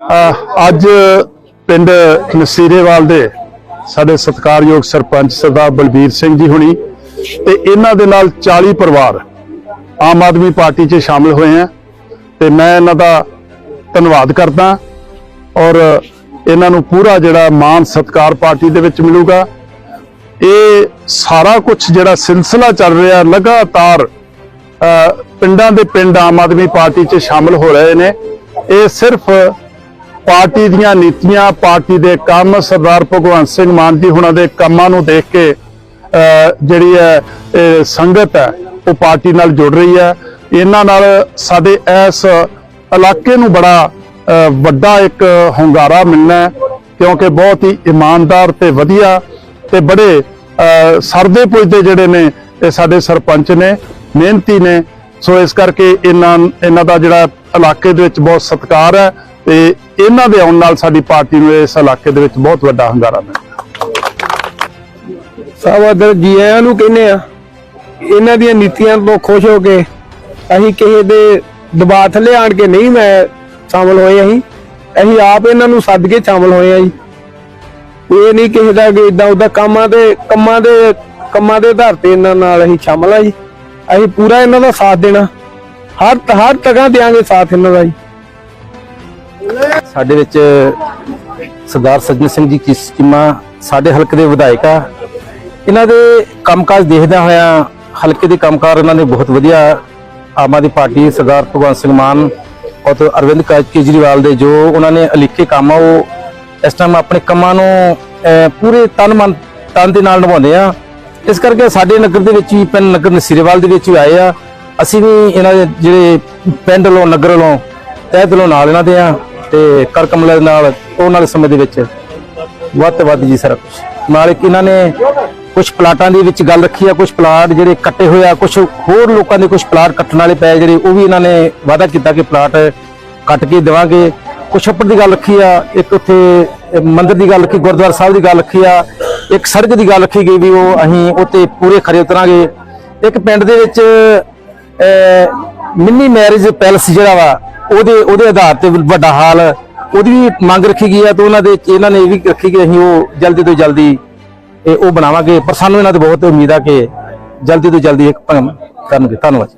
ਅੱਜ ਪਿੰਡ ਨਸੀਰੇਵਾਲ ਦੇ ਸਾਡੇ ਸਤਿਕਾਰਯੋਗ ਸਰਪੰਚ ਸਰਦਾਰ ਬਲਬੀਰ ਸਿੰਘ ਜੀ ਹੁਣੀ ਤੇ ਇਹਨਾਂ ਦੇ ਨਾਲ 40 ਪਰਿਵਾਰ ਆਮ ਆਦਮੀ ਪਾਰਟੀ 'ਚ ਸ਼ਾਮਿਲ ਹੋਏ ਆ ਤੇ ਮੈਂ ਇਹਨਾਂ ਦਾ ਧੰਨਵਾਦ ਕਰਦਾ ਔਰ ਇਹਨਾਂ ਨੂੰ ਪੂਰਾ ਜਿਹੜਾ ਮਾਨ ਸਤਿਕਾਰ ਪਾਰਟੀ ਦੇ ਵਿੱਚ ਮਿਲੂਗਾ। ਇਹ ਸਾਰਾ ਕੁਝ ਜਿਹੜਾ ਸਿਲਸਿਲਾ ਚੱਲ ਰਿਹਾ ਲਗਾਤਾਰ ਪਿੰਡਾਂ ਦੇ ਪਿੰਡ ਆਮ ਆਦਮੀ ਪਾਰਟੀ 'ਚ ਸ਼ਾਮਲ ਹੋ ਰਹੇ ਨੇ। ਇਹ ਸਿਰਫ ਪਾਰਟੀ ਦੀਆਂ ਨੀਤੀਆਂ, ਪਾਰਟੀ ਦੇ ਕੰਮ, ਸਰਦਾਰ ਭਗਵੰਤ ਸਿੰਘ ਮਾਨ ਜੀ ਹੁਣਾਂ ਦੇ ਕੰਮਾਂ ਨੂੰ ਦੇਖ ਕੇ ਜਿਹੜੀ ਹੈ, ਇਹ ਸੰਗਤ ਹੈ, ਉਹ ਪਾਰਟੀ ਨਾਲ ਜੁੜ ਰਹੀ ਹੈ। ਇਹਨਾਂ ਨਾਲ ਸਾਡੇ ਇਸ ਇਲਾਕੇ ਨੂੰ ਬੜਾ ਵੱਡਾ ਇੱਕ ਹੁੰਗਾਰਾ ਮਿਲਣਾ ਕਿਉਂਕਿ ਬਹੁਤ ਹੀ ਇਮਾਨਦਾਰ ਤੇ ਵਧੀਆ ਤੇ ਬੜੇ ਸਰਦੇ ਪੁੱਜਦੇ ਜਿਹੜੇ ਨੇ, ਇਹ ਸਾਡੇ ਸਰਪੰਚ ਨੇ, ਮਿਹਨਤੀ ਨੇ। ਸੋ ਇਸ ਕਰਕੇ ਇਹਨਾਂ ਇਹਨਾਂ ਦਾ ਜਿਹੜਾ ਇਲਾਕੇ ਦੇ ਵਿੱਚ ਬਹੁਤ ਸਤਿਕਾਰ ਹੈ ਤੇ ਇਹਨਾਂ ਦੇ ਆਉਣ ਨਾਲ ਸਾਡੀ ਪਾਰਟੀ ਨੂੰ ਇਸ ਇਲਾਕੇ ਦੇ ਵਿੱਚ ਬਹੁਤ ਵੱਡਾ ਹੰਗਾਰਾ ਮਿਲਦਾ ਸਭ ਜੀ ਆਇਆਂ ਨੂੰ ਕਹਿੰਦੇ ਆ, ਇਹਨਾਂ ਦੀਆਂ ਨੀਤੀਆਂ ਤੋਂ ਖੁਸ਼ ਹੋ ਕੇ ਅਸੀਂ ਕਿਸੇ ਦੇ ਦਬਾਅ ਥੱਲੇ ਆਣ ਕੇ ਨਹੀਂ ਮੈਂ ਸ਼ਾਮਲ ਹੋਏ ਅਸੀਂ ਅਸੀਂ ਆਪ ਇਹਨਾਂ ਨੂੰ ਸੱਦ ਕੇ ਸ਼ਾਮਲ ਹੋਏ ਆ ਜੀ। ਇਹ ਨਹੀਂ ਕਿਸੇ ਦਾ ਕਿ ਇਦਾਂ ਉਦਾਂ ਕੰਮਾਂ ਦੇ ਕੰਮਾਂ ਦੇ ਕੰਮਾਂ ਦੇ ਆਧਾਰ ਤੇ ਇਹਨਾਂ ਨਾਲ ਅਸੀਂ ਸ਼ਾਮਲ ਆ ਜੀ। ਅਸੀਂ ਪੂਰਾ ਇਹਨਾਂ ਦਾ ਸਾਥ ਦੇਣਾ। ਹਰ ਹਰ ਤਗਾਂ ਦੇਾਂਗੇ ਸਾਥ ਇਹਨਾਂ ਦਾ ਜੀ। ਸਾਡੇ ਵਿੱਚ ਸਰਦਾਰ ਸੱਜਣ ਸਿੰਘ ਜੀ ਕੀ ਸਕੀਮਾ, ਸਾਡੇ ਹਲਕੇ ਦੇ ਵਿਧਾਇਕ ਆ। ਇਹਨਾਂ ਦੇ ਕੰਮਕਾਜ ਦੇਖਦਿਆਂ ਹੋਇਆਂ ਹਲਕੇ ਦੇ ਕੰਮਕਾਰ ਇਹਨਾਂ ਨੇ ਬਹੁਤ ਵਧੀਆ ਆਮ ਆਦਮੀ ਪਾਰਟੀ ਸਰਦਾਰ ਭਗਵੰਤ ਸਿੰਘ ਮਾਨ ਔਰ ਅਰਵਿੰਦ ਕੇਜ- ਕੇਜਰੀਵਾਲ ਦੇ ਜੋ ਉਹਨਾਂ ਨੇ ਅਲਿਖੇ ਕੰਮ ਆ, ਉਹ ਇਸ ਟਾਈਮ ਆਪਣੇ ਕੰਮਾਂ ਨੂੰ ਪੂਰੇ ਤਨ ਮਨ, ਤਨ ਦੇ ਨਾਲ ਨਿਭਾਉਂਦੇ ਆ। ਇਸ ਕਰਕੇ ਸਾਡੇ ਨਗਰ ਦੇ ਵਿੱਚ ਵੀ, ਪਿੰਡ ਨਗਰ ਨਸੀਰੇਵਾਲ ਦੇ ਵਿੱਚ ਵੀ ਆਏ ਆ। ਅਸੀਂ ਵੀ ਇਹਨਾਂ ਦੇ ਜਿਹੜੇ ਪਿੰਡ ਵੱਲੋਂ, ਨਗਰ ਵੱਲੋਂ, ਤਹਿ ਦਿਲੋਂ ਨਾਲ ਇਹਨਾਂ ਦੇ ਆ। ਤੇ ਕਰ ਕਮਲੇ ਦੇ ਨਾਲ ਉਹ ਵਾਲੇ ਸਮੇਂ ਦੇ ਵਿੱਚ ਵੱਧ ਤੋਂ ਵੱਧ ਜੀ ਸਾਰਾ। ਕੁਝ ਨਾਲ ਇੱਕ ਇਹਨਾਂ ਨੇ ਕੁਝ ਪਲਾਟਾਂ ਦੇ ਵਿੱਚ ਗੱਲ ਰੱਖੀ ਆ ਕੁਝ ਪਲਾਟ ਜਿਹੜੇ ਕੱਟੇ ਹੋਏ ਆ ਕੁਝ ਹੋਰ ਲੋਕਾਂ ਦੇ ਕੁਝ ਪਲਾਟ ਕੱਟਣ ਵਾਲੇ ਪਏ ਜਿਹੜੇ ਉਹ ਵੀ ਇਹਨਾਂ ਨੇ ਵਾਅਦਾ ਕੀਤਾ ਕਿ ਪਲਾਟ ਕੱਟ ਕੇ ਦੇਵਾਂਗੇ। ਕੁਝ ਛੱਪੜ ਦੀ ਗੱਲ ਰੱਖੀ ਆ ਇੱਕ ਉੱਥੇ ਅਹ, ਮੰਦਿਰ ਦੀ ਗੱਲ ਰੱਖੀ ਗੁਰਦੁਆਰਾ ਸਾਹਿਬ ਦੀ ਗੱਲ ਰੱਖੀ ਆ ਇੱਕ ਸੜਕ ਦੀ ਗੱਲ ਰੱਖੀ ਗਈ ਵੀ ਉਹ ਅਸੀਂ ਉੱਤੇ ਪੂਰੇ ਖਰੇ ਉਤਰਾਂਗੇ। ਇੱਕ ਪਿੰਡ ਦੇ ਵਿੱਚ ਮਿੰਨੀ ਮੈਰਿਜ ਪੈਲਸ ਜਿਹੜਾ ਵਾ, ਉਹਦੇ ਉਹਦੇ ਆਧਾਰ ਤੇ ਵੱਡਾ ਹਾਲ, ਉਹਦੀ ਵੀ ਮੰਗ ਰੱਖੀ ਗਈ ਆ ਤੇ ਉਹਨਾਂ ਦੇ, ਇਹਨਾਂ ਨੇ ਇਹ ਵੀ ਰੱਖੀ ਕਿ ਅਸੀਂ ਉਹ ਜਲਦੀ ਤੋਂ ਜਲਦੀ ਇਹ ਉਹ ਬਣਾਵਾਂਗੇ। ਪਰ ਸਾਨੂੰ ਇਹਨਾਂ ਤੇ ਬਹੁਤ ਉਮੀਦ ਆ ਕਿ ਜਲਦੀ ਤੋਂ ਜਲਦੀ ਇੱਕ ਕੰਮ ਕਰਨਗੇ। ਧੰਨਵਾਦ